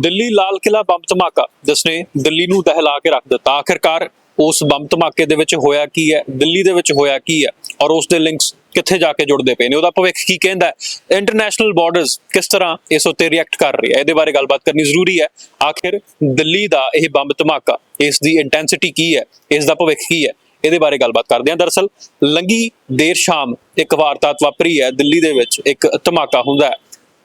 Delhi Lal Qila bomb ਧਮਾਕਾ ਜਿਸ ਨੇ ਦਿੱਲੀ ਨੂੰ ਦਹਿਲਾ ਕੇ ਰੱਖ ਦਿੱਤਾ। ਆਖਿਰਕਾਰ ਉਸ ਬੰਬ ਧਮਾਕੇ ਦੇ ਵਿੱਚ ਹੋਇਆ ਕੀ ਹੈ? ਦਿੱਲੀ ਦੇ ਵਿੱਚ ਹੋਇਆ ਕੀ ਹੈ? ਔਰ ਉਸ ਦੇ ਲਿੰਕਸ ਕਿੱਥੇ ਜਾ ਕੇ ਜੁੜਦੇ ਪਏ ਨੇ? ਉਹਦਾ ਭਵਿੱਖ ਕੀ ਕਹਿੰਦਾ ਹੈ? ਇੰਟਰਨੈਸ਼ਨਲ ਬਾਰਡਰਸ ਕਿਸ ਤਰ੍ਹਾਂ ਇਸ ਉੱਤੇ ਰਿਐਕਟ ਕਰ ਰਹੀ ਹੈ? ਇਹਦੇ ਬਾਰੇ ਗੱਲਬਾਤ ਕਰਨੀ ਜ਼ਰੂਰੀ ਹੈ। ਆਖਿਰ ਦਿੱਲੀ ਦਾ ਇਹ ਬੰਬ ਧਮਾਕਾ, ਇਸ ਦੀ ਇੰਟੈਂਸਿਟੀ ਕੀ ਹੈ? ਇਸ ਦਾ ਭਵਿੱਖ ਕੀ ਹੈ? ਇਹਦੇ ਬਾਰੇ ਗੱਲਬਾਤ ਕਰਦੇ ਹਾਂ। ਦਰਅਸਲ ਲੰਗੀ ਦੇਰ ਸ਼ਾਮ ਇੱਕ ਵਾਰਦਾਤ ਵਾਪਰੀ ਹੈ। ਦਿੱਲੀ ਦੇ ਵਿੱਚ ਇੱਕ ਧਮਾਕਾ ਹੁੰਦਾ ਹੈ।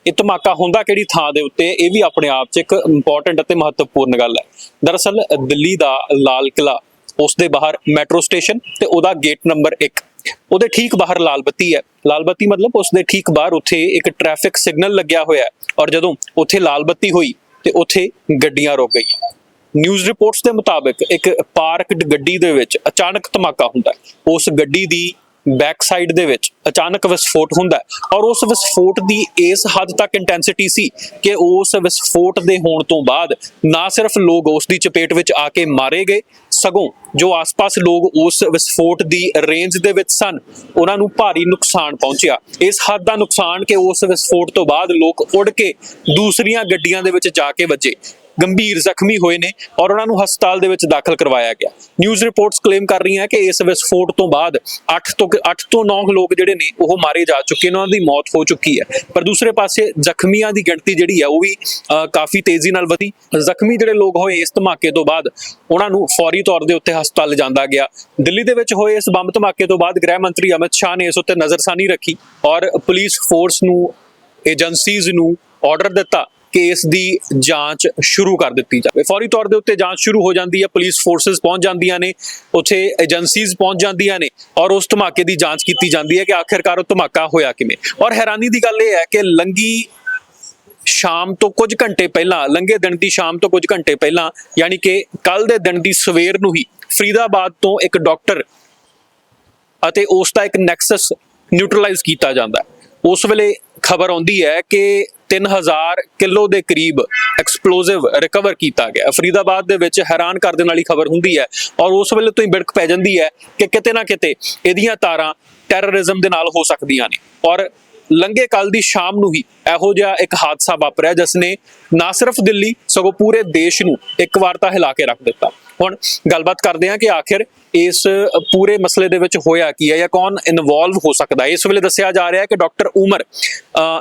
ਇਹ ਧਮਾਕਾ ਹੁੰਦਾ ਕਿਹੜੀ ਥਾਂ ਦੇ ਉੱਤੇ, ਇਹ ਵੀ ਆਪਣੇ ਆਪ 'ਚ ਇੱਕ ਇੰਪੋਰਟੈਂਟ ਅਤੇ ਮਹੱਤਵਪੂਰਨ ਗੱਲ ਹੈ। ਦਰਅਸਲ, ਦਿੱਲੀ ਦਾ ਲਾਲ ਕਿਲਾ ਉਸ ਦੇ ਬਾਹਰ ਮੈਟਰੋ ਸਟੇਸ਼ਨ ਤੇ ਉਹਦਾ ਗੇਟ ਨੰਬਰ 1 ਉਹਦੇ ਠੀਕ ਬਾਹਰ ਲਾਲ ਬੱਤੀ ਹੈ। ਲਾਲ ਬੱਤੀ ਮਤਲਬ ਉਸ ਦੇ ਠੀਕ ਬਾਹਰ ਉੱਥੇ ਇੱਕ ਟ੍ਰੈਫਿਕ ਸਿਗਨਲ ਲੱਗਿਆ ਹੋਇਆ ਹੈ ਔਰ ਜਦੋਂ ਉੱਥੇ ਲਾਲ ਬੱਤੀ ਹੋਈ ਤੇ ਉੱਥੇ ਗੱਡੀਆਂ ਰੁਕ ਗਈਆਂ। ਨਿਊਜ਼ ਰਿਪੋਰਟਸ ਦੇ ਮੁਤਾਬਕ ਇੱਕ ਪਾਰਕਡ ਗੱਡੀ ਦੇ ਵਿੱਚ ਅਚਾਨਕ ਧਮਾਕਾ ਹੁੰਦਾ ਉਸ ਗੱਡੀ ਦੀ ਬੈਕ ਸਾਈਡ ਦੇ ਵਿੱਚ ਅਚਾਨਕ ਵਿਸਫੋਟ ਹੁੰਦਾ ਔਰ ਉਸ ਵਿਸਫੋਟ ਦੀ ਇਸ ਹੱਦ ਤੱਕ ਇੰਟੈਂਸਿਟੀ ਸੀ ਕਿ ਉਸ ਵਿਸਫੋਟ ਦੇ ਹੋਣ ਤੋਂ ਬਾਅਦ ਨਾ ਸਿਰਫ ਲੋਕ ਉਸ ਦੀ ਚਪੇਟ ਵਿੱਚ ਆ ਕੇ ਮਾਰੇ ਗਏ, ਸਗੋਂ ਜੋ ਆਸ-ਪਾਸ ਲੋਕ ਉਸ ਵਿਸਫੋਟ ਦੀ ਰੇਂਜ ਦੇ ਵਿੱਚ ਸਨ, ਉਹਨਾਂ ਨੂੰ ਭਾਰੀ ਨੁਕਸਾਨ ਪਹੁੰਚਿਆ। ਇਸ ਹੱਦ ਦਾ ਨੁਕਸਾਨ ਕਿ ਉਸ ਵਿਸਫੋਟ ਤੋਂ ਬਾਅਦ ਲੋਕ ਉੱਡ ਕੇ ਦੂਸਰੀਆਂ ਗੱਡੀਆਂ ਦੇ ਵਿੱਚ ਜਾ ਕੇ ਵੱਜੇ। ਗੰਭੀਰ ਜ਼ਖਮੀ ਹੋਏ ਨੇ ਔਰ ਉਹਨਾਂ ਨੂੰ ਹਸਪਤਾਲ ਦੇ ਵਿੱਚ ਦਾਖਲ ਕਰਵਾਇਆ ਗਿਆ। ਨਿਊਜ਼ ਰਿਪੋਰਟਸ ਕਲੇਮ ਕਰ ਰਹੀਆਂ ਕਿ ਇਸ ਵਿਸਫੋਟ ਤੋਂ ਬਾਅਦ 8 ਤੋਂ 8 ਤੋਂ 9 ਲੋਕ ਜਿਹੜੇ ਨੇ ਉਹ ਮਾਰੇ ਜਾ ਚੁੱਕੇ ਨੇ, ਉਹਨਾਂ ਦੀ ਮੌਤ ਹੋ ਚੁੱਕੀ ਹੈ। ਪਰ ਦੂਸਰੇ ਪਾਸੇ ਜ਼ਖਮੀਆਂ ਦੀ ਗਿਣਤੀ ਜਿਹੜੀ ਹੈ ਉਹ ਵੀ ਕਾਫੀ ਤੇਜ਼ੀ ਨਾਲ ਵਧੀ। ਜ਼ਖਮੀ ਜਿਹੜੇ ਲੋਕ ਹੋਏ ਇਸ ਧਮਾਕੇ ਤੋਂ ਬਾਅਦ ਉਹਨਾਂ ਨੂੰ ਫੌਰੀ ਤੌਰ ਦੇ ਉੱਤੇ ਹਸਪਤਾਲ ਲਿਜਾਂਦਾ ਗਿਆ। ਦਿੱਲੀ ਦੇ ਵਿੱਚ ਹੋਏ ਇਸ ਬੰਬ ਧਮਾਕੇ ਤੋਂ ਬਾਅਦ ਗ੍ਰਹਿ ਮੰਤਰੀ ਅਮਿਤ ਸ਼ਾਹ ਨੇ ਇਸ ਉੱਤੇ ਨਜ਼ਰਸਾਨੀ ਰੱਖੀ ਔਰ ਪੁਲਿਸ ਫੋਰਸ ਨੂੰ, ਏਜੰਸੀਜ਼ ਨੂੰ ਆਰਡਰ ਦਿੱਤਾ ਕੇਸ ਦੀ ਜਾਂਚ ਸ਼ੁਰੂ ਕਰ ਦਿੱਤੀ ਜਾਵੇ। ਫੌਰੀ ਤੌਰ ਦੇ ਉੱਤੇ ਜਾਂਚ ਸ਼ੁਰੂ ਹੋ ਜਾਂਦੀ ਹੈ, ਪੁਲਿਸ ਫੋਰਸਸ ਪਹੁੰਚ ਜਾਂਦੀਆਂ ਨੇ, ਉੱਥੇ ਏਜੰਸੀਜ਼ ਪਹੁੰਚ ਜਾਂਦੀਆਂ ਨੇ ਔਰ ਉਸ ਧਮਾਕੇ ਦੀ ਜਾਂਚ ਕੀਤੀ ਜਾਂਦੀ ਹੈ ਕਿ ਆਖਿਰਕਾਰ ਉਹ ਧਮਾਕਾ ਹੋਇਆ ਕਿਵੇਂ। ਔਰ ਹੈਰਾਨੀ ਦੀ ਗੱਲ ਇਹ ਹੈ ਕਿ ਲੰਗੀ ਸ਼ਾਮ ਤੋਂ ਕੁਝ ਘੰਟੇ ਪਹਿਲਾਂ, ਲੰਘੇ ਦਿਨ ਦੀ ਸ਼ਾਮ ਤੋਂ ਕੁਝ ਘੰਟੇ ਪਹਿਲਾਂ, ਯਾਨੀ ਕਿ ਕੱਲ ਦੇ ਦਿਨ ਦੀ ਸਵੇਰ ਨੂੰ ਹੀ ਫਰੀਦਾਬਾਦ ਤੋਂ ਇੱਕ ਡਾਕਟਰ ਅਤੇ ਉਸ ਦਾ ਇੱਕ ਨੈਕਸਸ ਨਿਊਟਰਲਾਈਜ਼ ਕੀਤਾ ਜਾਂਦਾ ਉਸ ਵੇਲੇ ਖਬਰ ਆਉਂਦੀ ਹੈ ਕਿ 3000 ਕਿਲੋ ਦੇ ਕਰੀਬ ਐਕਸਪਲੋਸਿਵ ਰਿਕਵਰ ਕੀਤਾ ਗਿਆ। ਫਰੀਦਾਬਾਦ ਦੇ ਵਿੱਚ ਹੈਰਾਨ ਕਰ ਦੇਣ ਵਾਲੀ ਖਬਰ ਹੁੰਦੀ ਹੈ ਔਰ ਉਸ ਵੇਲੇ ਤੋਂ ਹੀ ਬਿੜਕ ਪੈ ਜਾਂਦੀ ਹੈ ਕਿ ਕਿਤੇ ਨਾ ਕਿਤੇ ਇਹਦੀਆਂ ਤਾਰਾਂ ਟੈਰਰਿਜ਼ਮ ਦੇ ਨਾਲ ਹੋ ਸਕਦੀਆਂ ਨੇ। ਔਰ ਲੰਗੇ ਕੱਲ ਦੀ ਸ਼ਾਮ ਨੂੰ ਹੀ ਇਹੋ ਜਿਹਾ ਇੱਕ ਹਾਦਸਾ ਵਾਪਰਿਆ ਜਿਸ ਨੇ ਨਾ ਸਿਰਫ ਦਿੱਲੀ, ਸਗੋਂ ਪੂਰੇ ਦੇਸ਼ ਨੂੰ ਇੱਕ ਵਾਰ ਤਾਂ ਹਿਲਾ ਕੇ ਰੱਖ ਦਿੱਤਾ। ਹੁਣ ਗੱਲਬਾਤ ਕਰਦੇ ਹਾਂ ਕਿ ਆਖਿਰ ਇਸ ਪੂਰੇ ਮਸਲੇ ਦੇ ਵਿੱਚ ਹੋਇਆ ਕੀ ਹੈ ਜਾਂ ਕੌਣ ਇਨਵੋਲਵ ਹੋ ਸਕਦਾ ਹੈ। ਇਸ ਵੇਲੇ ਦੱਸਿਆ ਜਾ ਰਿਹਾ ਹੈ ਕਿ ਡਾਕਟਰ ਉਮਰ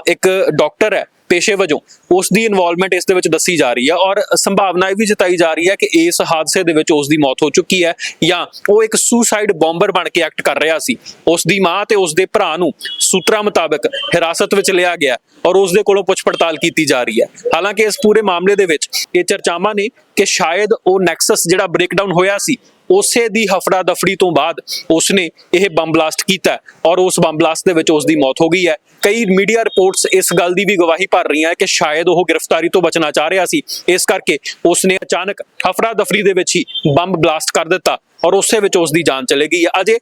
ਇੱਕ ਡਾਕਟਰ ਹੈ ਪੇਸ਼ੇ ਵਜੋਂ ਉਸ ਦੀ ਇਨਵੋਲਵਮੈਂਟ ਇਸ ਦੇ ਵਿੱਚ ਦੱਸੀ ਜਾ ਰਹੀ ਹੈ ਔਰ ਸੰਭਾਵਨਾ ਇਹ ਵੀ ਜਤਾਈ ਜਾ ਰਹੀ ਹੈ ਕਿ ਇਸ ਹਾਦਸੇ ਦੇ ਵਿੱਚ ਉਸ ਦੀ ਮੌਤ ਹੋ ਚੁੱਕੀ ਹੈ ਜਾਂ ਉਹ ਇੱਕ ਸੁਸਾਈਡ ਬੰਬਰ ਬਣ ਕੇ ਐਕਟ ਕਰ ਰਿਹਾ ਸੀ। ਉਸ ਦੀ ਮਾਂ ਤੇ ਉਸ ਦੇ ਭਰਾ ਨੂੰ ਸੂਤਰਾਂ ਮੁਤਾਬਕ ਹਿਰਾਸਤ ਵਿੱਚ ਲਿਆ ਗਿਆ ਔਰ ਉਸ ਦੇ ਕੋਲੋਂ ਪੁੱਛ ਪੜਤਾਲ ਕੀਤੀ ਜਾ ਰਹੀ ਹੈ। ਹਾਲਾਂਕਿ ਇਸ ਪੂਰੇ ਮਾਮਲੇ ਦੇ ਵਿੱਚ ਇਹ ਚਰਚਾਵਾਂ ਨੇ ਕਿ ਸ਼ਾਇਦ ਉਹ ਨੈਕਸਸ ਜਿਹੜਾ ਬ੍ਰੇਕਡਾਊਨ ਹੋਇਆ ਸੀ ਉਸੇ ਦੀ ਹਫੜਾ ਦਫੜੀ ਤੋਂ ਬਾਅਦ ਉਸਨੇ ਇਹ ਬੰਬ ਬਲਾਸਟ ਕੀਤਾ ਔਰ ਉਸ ਬੰਬ ਬਲਾਸਟ ਦੇ ਵਿੱਚ ਉਸ ਦੀ ਮੌਤ ਹੋ ਗਈ ਹੈ। ਕਈ ਮੀਡੀਆ ਰਿਪੋਰਟਸ ਇਸ ਗੱਲ ਦੀ ਵੀ ਗਵਾਹੀ ਭਰ ਰਹੀਆਂ ਕਿ ਸ਼ਾਇਦ ਉਹ ਗ੍ਰਿਫਤਾਰੀ ਤੋਂ ਬਚਣਾ ਚਾਹ ਰਿਹਾ ਸੀ। ਇਸ ਕਰਕੇ ਉਸਨੇ ਅਚਾਨਕ ਹਫੜਾ ਦਫੜੀ ਦੇ ਵਿੱਚ ਹੀ ਬੰਬ ਬਲਾਸਟ ਕਰ ਦਿੱਤਾ। ਔਰ ਉਸੇ ਵਿੱਚ ਉਸ ਦੀ ਜਾਨ ਚਲੇ ਗਈ ਹੈ ਅਜੇ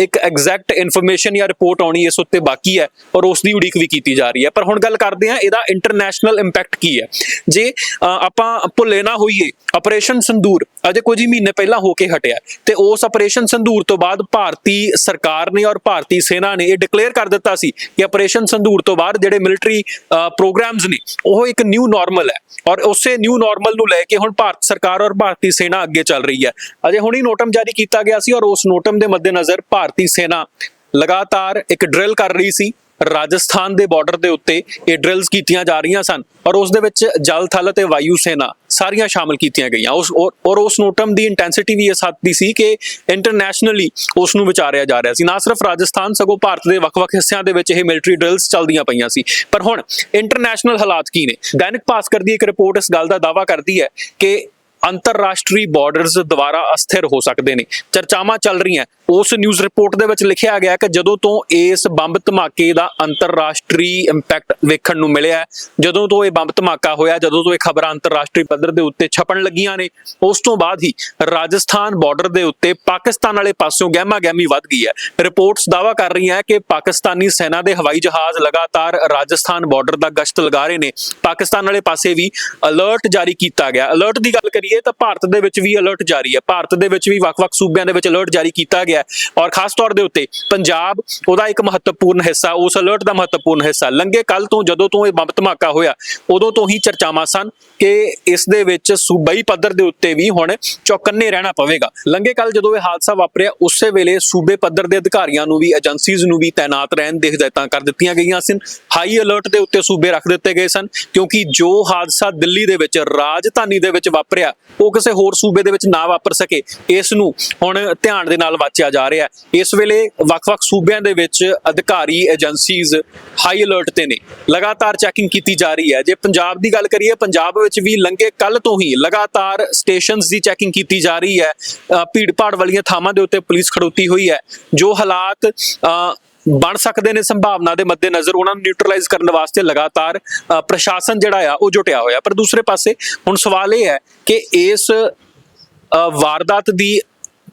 ਇੱਕ ਐਗਜ਼ੈਕਟ ਇਨਫੋਰਮੇਸ਼ਨ ਜਾਂ ਰਿਪੋਰਟ ਆਉਣੀ ਇਸ ਉੱਤੇ ਬਾਕੀ ਹੈ ਔਰ ਉਸ ਦੀ ਉਡੀਕ ਵੀ ਕੀਤੀ ਜਾ ਰਹੀ ਹੈ। ਪਰ ਹੁਣ ਗੱਲ ਕਰਦੇ ਹਾਂ, ਇਹਦਾ ਇੰਟਰਨੈਸ਼ਨਲ ਇੰਪੈਕਟ ਕੀ ਹੈ? ਜੇ ਆਪਾਂ ਭੁੱਲੇ ਨਾ ਹੋਈਏ ਆਪਰੇਸ਼ਨ ਸੰਦੂਰ ਅਜੇ ਕੁਝ ਹੀ ਮਹੀਨੇ ਪਹਿਲਾਂ ਹੋ ਕੇ ਹਟਿਆ ਤੇ ਉਸ ਆਪਰੇਸ਼ਨ ਸੰਦੂਰ ਤੋਂ ਬਾਅਦ ਭਾਰਤੀ ਸਰਕਾਰ ਨੇ ਔਰ ਭਾਰਤੀ ਸੈਨਾ ਨੇ ਇਹ ਡਿਕਲੇਅਰ ਕਰ ਦਿੱਤਾ ਸੀ ਕਿ ਆਪਰੇਸ਼ਨ ਸੰਦੂਰ ਤੋਂ ਬਾਅਦ ਜਿਹੜੇ ਮਿਲਟਰੀ ਪ੍ਰੋਗਰਾਮਸ ਨੇ, ਉਹ ਇੱਕ ਨਿਊ ਨਾਰਮਲ ਹੈ। ਔਰ ਉਸੇ ਨਿਊ ਨਾਰਮਲ ਨੂੰ ਲੈ ਕੇ ਹੁਣ ਭਾਰਤ ਸਰਕਾਰ ਔਰ ਭਾਰਤੀ ਸੈਨਾ ਅੱਗੇ ਚੱਲ ਰਹੀ ਹੈ। ਅਜੇ ਹੁਣੀ ਨੋਟ ਨੋਟਮ ਜਾਰੀ ਕੀਤਾ ਗਿਆ ਸੀ ਔਰ ਉਸ ਨੋਟਮ ਦੇ ਮੱਦੇਨਜ਼ਰ ਭਾਰਤੀ ਸੈਨਾ ਲਗਾਤਾਰ ਇੱਕ ਡਰਿਲ ਕਰ ਰਹੀ ਸੀ। ਰਾਜਸਥਾਨ ਦੇ ਬਾਰਡਰ ਦੇ ਉੱਤੇ ਇਹ ਡਰਿਲਸ ਕੀਤੀਆਂ ਜਾ ਰਹੀਆਂ ਸਨ ਔਰ ਉਸ ਦੇ ਵਿੱਚ ਜਲ, ਥਲ ਅਤੇ ਵਾਯੂ ਸੈਨਾ ਸਾਰੀਆਂ ਸ਼ਾਮਲ ਕੀਤੀਆਂ ਗਈਆਂ। ਉਸ ਔਰ- ਉਸ ਨੋਟਮ ਦੀ ਇੰਟੈਂਸਿਟੀ ਵੀ ਇਸ ਹੱਦ ਦੀ ਸੀ ਕਿ ਇੰਟਰਨੈਸ਼ਨਲੀ ਉਸ ਨੂੰ ਵਿਚਾਰਿਆ ਜਾ ਰਿਹਾ ਸੀ। ਨਾ ਸਿਰਫ ਰਾਜਸਥਾਨ, ਸਗੋਂ ਭਾਰਤ ਦੇ ਵੱਖ-ਵੱਖ ਹਿੱਸਿਆਂ ਦੇ ਵਿੱਚ ਇਹ ਮਿਲਟਰੀ ਡਰਿਲਸ ਚੱਲਦੀਆਂ ਪਈਆਂ ਸੀ। ਪਰ ਹੁਣ ਇੰਟਰਨੈਸ਼ਨਲ ਹਾਲਾਤ ਕੀ ਨੇ? ਦੈਨਿਕ ਭਾਸਕਰ ਦੀ ਇੱਕ ਰਿਪੋਰਟ ਇਸ ਗੱਲ ਦਾ ਦਾਅਵਾ ਕਰਦੀ ਹੈ ਕਿ ਅੰਤਰਰਾਸ਼ਟਰੀ ਬਾਰਡਰਸ ਦੁਆਰਾ ਅਸਥਿਰ ਹੋ ਸਕਦੇ ਨੇ। ਚਰਚਾਵਾਂ ਚੱਲ ਰਹੀਆਂ। ਉਸ ਨਿਊਜ਼ ਰਿਪੋਰਟ ਦੇ ਵਿੱਚ ਲਿਖਿਆ ਗਿਆ ਕਿ ਜਦੋਂ ਤੋਂ ਇਸ ਬੰਬ ਧਮਾਕੇ ਦਾ ਅੰਤਰਰਾਸ਼ਟਰੀ ਇੰਪੈਕਟ ਵੇਖਣ ਨੂੰ ਮਿਲਿਆ ਜਦੋਂ ਤੋਂ ਇਹ ਬੰਬ ਧਮਾਕਾ ਹੋਇਆ, ਜਦੋਂ ਤੋਂ ਇਹ ਖਬਰਾਂ ਅੰਤਰਰਾਸ਼ਟਰੀ ਪੱਧਰ ਦੇ ਉੱਤੇ ਛਪਣ ਲੱਗੀਆਂ ਨੇ, ਉਸ ਤੋਂ ਬਾਅਦ ਹੀ ਰਾਜਸਥਾਨ ਬਾਰਡਰ ਦੇ ਉੱਤੇ ਪਾਕਿਸਤਾਨ ਵਾਲੇ ਪਾਸਿਓਂ ਗਹਿਮਾ ਗਹਿਮੀ ਵੱਧ ਗਈ ਹੈ। ਰਿਪੋਰਟਸ ਦਾਅਵਾ ਕਰ ਰਹੀਆਂ ਕਿ ਪਾਕਿਸਤਾਨੀ ਸੈਨਾ ਦੇ ਹਵਾਈ ਜਹਾਜ਼ ਲਗਾਤਾਰ ਰਾਜਸਥਾਨ ਬਾਰਡਰ ਦਾ ਗਸ਼ਤ ਲਗਾ ਰਹੇ ਨੇ। ਪਾਕਿਸਤਾਨ ਵਾਲੇ ਪਾਸੇ ਵੀ ਅਲਰਟ ਜਾਰੀ ਕੀਤਾ ਗਿਆ। ਅਲਰਟ ਦੀ ਗੱਲ ਕਰੀਏ ਤਾਂ ਭਾਰਤ ਦੇ ਵਿੱਚ ਵੀ ਅਲਰਟ ਜਾਰੀ ਹੈ। ਭਾਰਤ ਦੇ ਵਿੱਚ ਵੀ ਵੱਖ-ਵੱਖ ਸੂਬਿਆਂ ਦੇ ਵਿੱਚ ਅਲਰਟ ਜਾਰੀ ਕੀਤਾ ਗਿਆ ਔਰ ਖਾਸ ਤੌਰ ਦੇ ਉੱਤੇ ਪੰਜਾਬ ਉਹਦਾ ਇੱਕ ਮਹੱਤਵਪੂਰਨ ਹਿੱਸਾ, ਉਸ ਅਲਰਟ ਦਾ ਮਹੱਤਵਪੂਰਨ ਹਿੱਸਾ। ਲੰਗੇ ਕੱਲ ਤੋਂ ਜਦੋਂ ਤੋਂ ਇਹ ਬੰਬ ਧਮਾਕਾ ਹੋਇਆ, ਉਦੋਂ ਤੋਂ ਹੀ ਚਰਚਾਵਾਂ ਸਨ ਕਿ ਇਸ ਦੇ ਵਿੱਚ ਸੂਬਾਈ ਪੱਧਰ ਦੇ ਉੱਤੇ ਵੀ ਹੁਣ ਚੌਕੰਨੇ ਰਹਿਣਾ ਪਵੇਗਾ। ਲੰਗੇ ਕੱਲ ਜਦੋਂ ਇਹ ਹਾਦਸਾ ਵਾਪਰਿਆ, ਉਸੇ ਵੇਲੇ ਸੂਬੇ ਪੱਧਰ ਦੇ ਅਧਿਕਾਰੀਆਂ ਨੂੰ ਵੀ, ਏਜੰਸੀਜ਼ ਨੂੰ ਵੀ ਤਾਇਨਾਤ ਰਹਿਣ ਦੇ ਹਦਾਇਤਾਂ ਕਰ ਦਿੱਤੀਆਂ ਗਈਆਂ ਸਨ। ਹਾਈ ਅਲਰਟ ਦੇ ਉੱਤੇ ਸੂਬੇ ਰੱਖ ਦਿੱਤੇ ਗਏ ਸਨ ਕਿਉਂਕਿ ਜੋ ਹਾਦਸਾ ਦਿੱਲੀ ਦੇ ਵਿੱਚ ਰਾਜਧਾਨੀ ਦੇ ਵਿੱਚ ਵਾਪਰਿਆ ਉਹ ਕਿਸੇ ਹੋਰ ਸੂਬੇ ਦੇ ਵਿੱਚ ਨਾ ਵਾਪਰ ਸਕੇ। ਇਸ ਨੂੰ ਹੁਣ ਧਿਆਨ ਦੇ ਨਾਲ ਵਾਚਿਆ ਜਾ ਰਿਹਾ ਹੈ। ਇਸ ਵੇਲੇ ਵੱਖ-ਵੱਖ ਸੂਬਿਆਂ ਦੇ ਵਿੱਚ ਅਧਿਕਾਰੀ ਏਜੰਸੀਜ਼ ਹਾਈ ਅਲਰਟ ਤੇ ਨੇ। ਲਗਾਤਾਰ ਚੈਕਿੰਗ ਕੀਤੀ ਜਾ ਰਹੀ ਹੈ। ਜੇ ਪੰਜਾਬ ਦੀ ਗੱਲ ਕਰੀਏ ਪੰਜਾਬ ਵਿੱਚ ਵੀ ਲੰਘੇ ਕੱਲ ਤੋਂ ਹੀ ਲਗਾਤਾਰ ਸਟੇਸ਼ਨਸ ਦੀ ਚੈਕਿੰਗ ਕੀਤੀ ਜਾ ਰਹੀ ਹੈ। ਭੀੜ-ਭਾੜ ਵਾਲੀਆਂ ਥਾਵਾਂ ਦੇ ਉੱਤੇ ਪੁਲਿਸ ਖੜੋਤੀ ਹੋਈ ਹੈ। ਜੋ ਹਾਲਾਤ ਅ, ਬਣ ਸਕਦੇ ਨੇ ਸੰਭਾਵਨਾ ਦੇ ਮੱਦੇਨਜ਼ਰ ਉਹਨਾਂ ਨੂੰ ਨਿਊਟਰਲਾਈਜ਼ ਕਰਨ ਵਾਸਤੇ ਲਗਾਤਾਰ ਅ, ਪ੍ਰਸ਼ਾਸਨ ਜਿਹੜਾ ਆ ਉਹ ਜੁਟਿਆ ਹੋਇਆ। ਪਰ ਦੂਸਰੇ ਪਾਸੇ ਹੁਣ ਸਵਾਲ ਇਹ ਹੈ ਕਿ ਇਸ ਅ, ਵਾਰਦਾਤ ਦੀ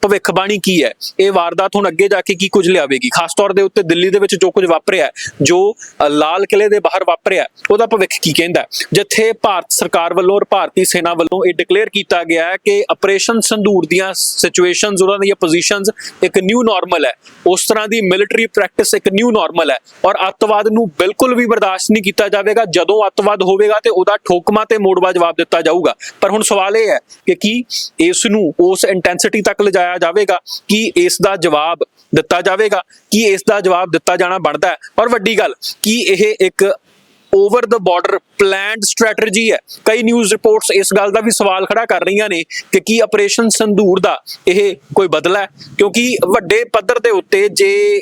ਭਵਿੱਖਬਾਣੀ ਕੀ ਹੈ? ਇਹ ਵਾਰਦਾਤ ਹੁਣ ਅੱਗੇ ਜਾ ਕੇ ਕੀ ਕੁਝ ਲਿਆਵੇਗੀ? ਖਾਸ ਤੌਰ ਦੇ ਉੱਤੇ ਦਿੱਲੀ ਦੇ ਵਿੱਚ ਜੋ ਕੁਝ ਵਾਪਰਿਆ ਜੋ ਲਾਲ ਕਿਲੇ ਦੇ ਬਾਹਰ ਵਾਪਰਿਆ ਉਹਦਾ ਭਵਿੱਖ ਕੀ ਕਹਿੰਦਾ ਜਿੱਥੇ ਭਾਰਤ ਸਰਕਾਰ ਵੱਲੋਂ ਔਰ ਭਾਰਤੀ ਸੈਨਾ ਵੱਲੋਂ ਇਹ ਡਿਕਲੇਅਰ ਕੀਤਾ ਗਿਆ ਹੈ ਕਿ ਆਪਰੇਸ਼ਨ ਸੰਧੂਰ ਦੀਆਂ ਸਿਚੁਏਸ਼ਨਸ ਉਹਨਾਂ ਦੀਆਂ ਪੋਜੀਸ਼ਨਸ ਇੱਕ ਨਿਊ ਨਾਰਮਲ ਹੈ। ਉਸ ਤਰ੍ਹਾਂ ਦੀ ਮਿਲਟਰੀ ਪ੍ਰੈਕਟਿਸ ਇੱਕ ਨਿਊ ਨਾਰਮਲ ਹੈ ਔਰ ਅੱਤਵਾਦ ਨੂੰ ਬਿਲਕੁਲ ਵੀ ਬਰਦਾਸ਼ਤ ਨਹੀਂ ਕੀਤਾ ਜਾਵੇਗਾ। ਜਦੋਂ ਅੱਤਵਾਦ ਹੋਵੇਗਾ ਤੇ ਉਹਦਾ ਠੋਕਮਾ ਤੇ ਮੋੜਵਾ ਜਵਾਬ ਦਿੱਤਾ ਜਾਊਗਾ। ਪਰ ਹੁਣ ਸਵਾਲ ਇਹ ਹੈ ਕਿ ਕੀ ਇਸ ਨੂੰ ਉਸ ਇੰਟੈਂਸਿਟੀ ਤੱਕ ਲਿਜਾਇਆ ਜਾਵੇਗਾ, ਕੀ ਇਸ ਦਾ ਜਵਾਬ ਦਿੱਤਾ ਜਾਵੇਗਾ, ਕੀ ਇਸ ਦਾ ਜਵਾਬ ਦਿੱਤਾ ਜਾਣਾ ਬਣਦਾ ਹੈ। ਔਰ ਵੱਡੀ ਗੱਲ, ਕੀ ਇਹ ਇੱਕ over the border planned strategy ਹੈ? ਕਈ ਨਿਊਜ਼ ਰਿਪੋਰਟਸ ਇਸ ਗੱਲ ਦਾ ਵੀ ਸਵਾਲ ਖੜਾ ਕਰ ਰਹੀਆਂ ਨੇ ਕਿ ਕੀ ਆਪਰੇਸ਼ਨ ਸੰਧੂਰ ਦਾ ਇਹ ਕੋਈ ਬਦਲਾ ਹੈ? ਕਿਉਂਕਿ ਵੱਡੇ ਪੱਧਰ ਦੇ ਉੱਤੇ ਜੇ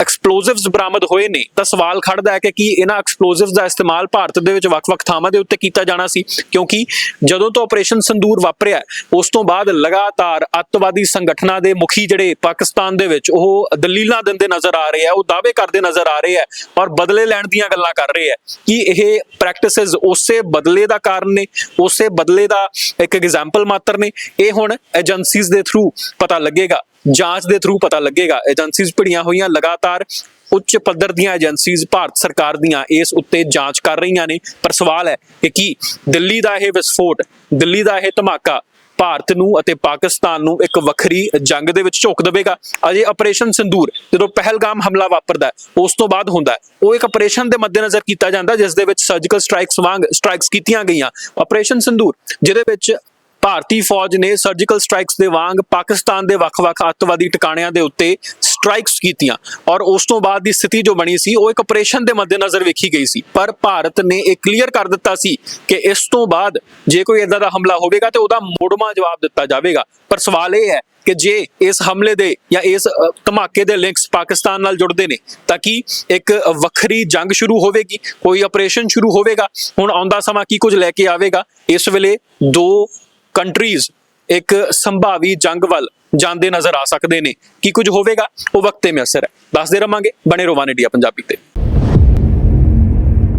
ਐਕਸਪਲੋਸਿਵਸ ਬਰਾਮਦ ਹੋਏ ਨੇ, ਤਾਂ ਸਵਾਲ ਖੜਦਾ ਹੈ ਕਿ ਕੀ ਇਹਨਾਂ ਐਕਸਪਲੋਸਿਵਸ ਦਾ ਇਸਤੇਮਾਲ ਭਾਰਤ ਦੇ ਵਿੱਚ ਵੱਖ-ਵੱਖ ਥਾਵਾਂ ਦੇ ਉੱਤੇ ਕੀਤਾ ਜਾਣਾ ਸੀ? ਕਿਉਂਕਿ ਜਦੋਂ ਤੋਂ ਆਪਰੇਸ਼ਨ ਸੰਦੂਰ ਵਾਪਰਿਆ, ਉਸ ਤੋਂ ਬਾਅਦ ਲਗਾਤਾਰ ਅੱਤਵਾਦੀ ਸੰਗਠਨਾਂ ਦੇ ਮੁਖੀ ਜਿਹੜੇ ਪਾਕਿਸਤਾਨ ਦੇ ਵਿੱਚ, ਉਹ ਦਲੀਲਾਂ ਦਿੰਦੇ ਨਜ਼ਰ ਆ ਰਹੇ ਆ, ਉਹ ਦਾਅਵੇ ਕਰਦੇ ਨਜ਼ਰ ਆ ਰਹੇ ਆ, ਔਰ ਬਦਲੇ ਲੈਣ ਦੀਆਂ ਗੱਲਾਂ ਕਰ ਰਹੇ ਆ। ਕਿ ਇਹ ਪ੍ਰੈਕਟਿਸਿਸ ਉਸੇ ਬਦਲੇ ਦਾ ਕਾਰਨ ਨੇ? ਉਸੇ ਬਦਲੇ ਦਾ ਇੱਕ ਐਗਜ਼ਾਮਪਲ ਮਾਤਰ ਨੇ? ਇਹ ਹੁਣ ਏਜੰਸੀਜ਼ ਦੇ ਥਰੂ ਪਤਾ ਲੱਗੇਗਾ। ਜਾਂਚ ਦੇ ਥਰੂ ਪਤਾ ਲੱਗੇਗਾ। ਏਜੰਸੀਜ਼ ਭਿੜੀਆਂ ਹੋਈਆਂ ਲਗਾਤਾਰ ਉੱਚ ਪੱਧਰ ਦੀਆਂ ਏਜੰਸੀਜ਼ ਭਾਰਤ ਸਰਕਾਰ ਦੀਆਂ ਇਸ ਉੱਤੇ ਜਾਂਚ ਕਰ ਰਹੀਆਂ ਨੇ। ਪਰ ਸਵਾਲ ਹੈ ਕਿ ਕੀ ਦਿੱਲੀ ਦਾ ਇਹ ਵਿਸਫੋਟ, ਦਿੱਲੀ ਦਾ ਇਹ ਧਮਾਕਾ ਭਾਰਤ ਨੂੰ ਅਤੇ ਪਾਕਿਸਤਾਨ ਨੂੰ ਇੱਕ ਵੱਖਰੀ ਜੰਗ ਦੇ ਵਿੱਚ ਝੋਕ ਦੇਵੇਗਾ? ਅਜੇ ਆਪਰੇਸ਼ਨ ਸਿੰਦੂਰ ਜਦੋਂ ਪਹਿਲਗਾਮ ਹਮਲਾ ਵਾਪਰਦਾ ਉਸ ਤੋਂ ਬਾਅਦ ਹੁੰਦਾ ਉਹ ਇੱਕ ਆਪਰੇਸ਼ਨ ਦੇ ਮੱਦੇਨਜ਼ਰ ਕੀਤਾ ਜਾਂਦਾ, ਜਿਸ ਦੇ ਵਿੱਚ ਸਰਜੀਕਲ ਸਟ੍ਰਾਈਕਸ ਵਾਂਗ ਸਟ੍ਰਾਈਕਸ ਕੀਤੀਆਂ ਗਈਆਂ। ਆਪਰੇਸ਼ਨ ਸਿੰਦੂਰ, ਜਿਹਦੇ ਵਿੱਚ ਭਾਰਤੀ ਫੌਜ ਨੇ ਸਰਜੀਕਲ ਸਟ੍ਰਾਈਕਸ ਦੇ ਵਾਂਗ ਪਾਕਿਸਤਾਨ ਦੇ ਵੱਖ-ਵੱਖ ਅੱਤਵਾਦੀ ਟਿਕਾਣਿਆਂ ਦੇ ਉੱਤੇ ਸਟ੍ਰਾਈਕਸ ਕੀਤੀਆਂ ਔਰ ਉਸ ਤੋਂ ਬਾਅਦ ਦੀ ਸਥਿਤੀ ਜੋ ਬਣੀ ਸੀ, ਉਹ ਇੱਕ ਆਪਰੇਸ਼ਨ ਦੇ ਮੱਦੇਨਜ਼ਰ ਵੇਖੀ ਗਈ ਸੀ। ਪਰ ਭਾਰਤ ਨੇ ਇਹ ਕਲੀਅਰ ਕਰ ਦਿੱਤਾ ਸੀ ਕਿ ਇਸ ਤੋਂ ਬਾਅਦ ਜੇ ਕੋਈ ਇਦਾਂ ਦਾ ਹਮਲਾ ਹੋਵੇਗਾ ਤੇ ਉਹਦਾ ਮੋੜਮਾ ਜਵਾਬ ਦਿੱਤਾ ਜਾਵੇਗਾ। ਪਰ ਸਵਾਲ ਇਹ ਹੈ ਕਿ ਜੇ ਇਸ ਹਮਲੇ ਦੇ ਜਾਂ ਇਸ ਧਮਾਕੇ ਦੇ ਲਿੰਕਸ ਪਾਕਿਸਤਾਨ ਨਾਲ ਜੁੜਦੇ ਨੇ, ਤਾਂ ਕੀ ਇੱਕ ਵੱਖਰੀ ਜੰਗ ਸ਼ੁਰੂ ਹੋਵੇਗੀ? ਕੋਈ ਆਪਰੇਸ਼ਨ ਸ਼ੁਰੂ ਹੋਵੇਗਾ? ਹੁਣ ਆਉਂਦਾ ਸਮਾਂ ਕੀ ਕੁਝ ਲੈ ਕੇ ਆਵੇਗਾ? ਇਸ ਵੇਲੇ ਦੋ ਕੰਟਰੀਜ਼ ਇੱਕ ਸੰਭਾਵੀ ਜੰਗ ਵੱਲ ਜਾਂਦੇ ਨਜ਼ਰ ਆ ਸਕਦੇ ਨੇ। ਕੀ ਕੁਝ ਹੋਵੇਗਾ? ਉਹ ਵਕਤ ਤੇ ਮਿਸਰ ਹੈ। ਦੱਸਦੇ ਰਵਾਂਗੇ ਬਣੇ ਰਵਾਂ ਇੰਡੀਆ ਪੰਜਾਬੀ ਤੇ।